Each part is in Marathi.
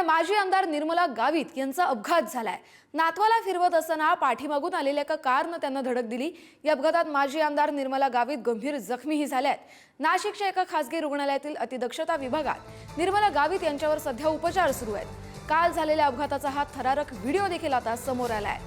पण माजी आमदार निर्मला गावित यांचा अपघात झालाय. नातवाला फिरवत असताना पाठीमागून आलेल्या एका कारनं त्यांना धडक दिली. या अपघातात माजी आमदार निर्मला गावित गंभीर जखमीही झाल्या आहेत नाशिकच्या एका खासगी रुग्णालयातील अतिदक्षता विभागात निर्मला गावित यांच्यावर सध्या उपचार सुरू आहेत. काल झालेल्या अपघाताचा हा थरारक व्हिडिओ देखील आता समोर आलाय.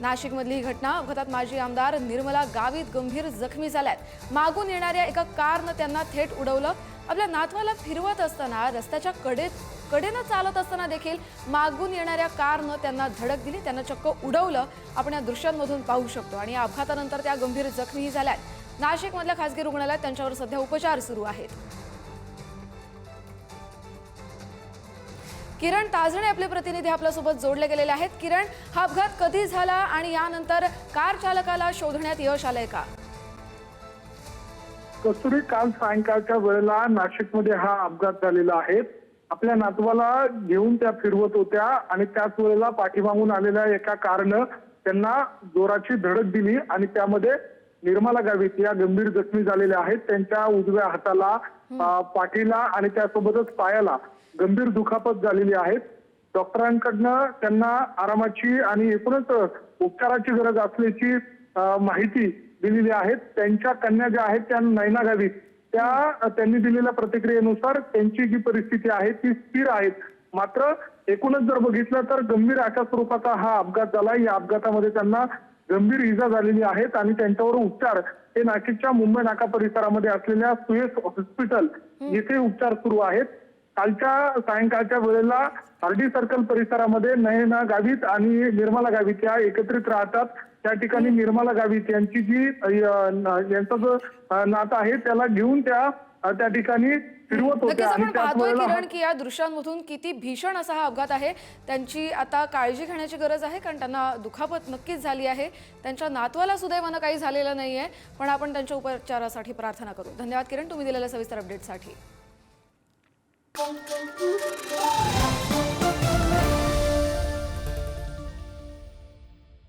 नाशिकमधली ही घटना अपघातात माजी आमदार निर्मला गावित गंभीर जखमी झाल्यात. मागून येणाऱ्या एका कारनं त्यांना थेट उडवलं. आपल्या नातवाला फिरवत असताना रस्त्याच्या कडेत कडेनं चालत असताना देखील मागून येणाऱ्या कारनं त्यांना धडक दिली त्यांना चक्क उडवलं. आपण या दृश्यांमधून पाहू शकतो. आणि या अपघातानंतर त्या गंभीर जखमीही झाल्या नाशिकमधल्या खासगी रुग्णालयात त्यांच्यावर सध्या उपचार सुरू आहेत. किरण ताजणे आपले प्रतिनिधी आपल्यासोबत जोडले गेलेले आहेत. किरण हा अपघात कधी झाला आणि यानंतर कार चालकाला शोधण्यात यश आलंय का? कस्तुरी काल सायंकाळच्या वेळेला नाशिकमध्ये हा अपघात झालेला आहे. आपल्या नातवाला घेऊन त्या फिरवत होत्या आणि त्याच वेळेला पाठीमागून आलेल्या एका कारनं त्यांना जोराची धडक दिली आणि त्यामध्ये निर्मला गावित या गंभीर जखमी झालेल्या आहेत. त्यांच्या उजव्या हाताला पाठीला आणि त्यासोबतच पायाला गंभीर दुखापत झालेली आहेत. डॉक्टरांकडनं त्यांना आरामाची आणि एकूणच उपचाराची गरज असल्याची माहिती दिलेली आहे. त्यांच्या कन्या ज्या आहेत त्या नैना गावित. त्या त्यांनी दिलेल्या प्रतिक्रियेनुसार त्यांची जी परिस्थिती आहे ती स्थिर आहेत मात्र एकूणच जर बघितलं तर गंभीर अशा स्वरूपाचा हा अपघात झाला. या अपघातामध्ये त्यांना गंभीर इजा झालेली आहेत आणि त्यांच्यावर उपचार. हे नाशिकच्या मुंबई नाका परिसरामध्ये असलेल्या सुयस हॉस्पिटल येथे उपचार सुरू आहेत. कालच्या सायंकाळच्या वेळेला आरडी सर्कल परिसरामध्ये नयना गावित आणि निर्मला गावित या एकत्रित राहतात. त्या ठिकाणी निर्मला गावित यांची जी यांचा जो नातं आहे त्याला घेऊन त्या त्या ठिकाणी फिरवत होत्या. आणि त्याच वेळेला किरण की या दृश्यांमधून किती भीषण असा हा अपघात आहे. त्यांची आता काळजी घेण्याची गरज आहे कारण त्यांना दुखापत नक्कीच झाली आहे. त्यांच्या नातवाला सुदैवानं काही झालेलं नाहीये. पण आपण त्यांच्या उपचारासाठी प्रार्थना करू. धन्यवाद किरण तुम्ही दिलेल्या सविस्तर अपडेटसाठी Música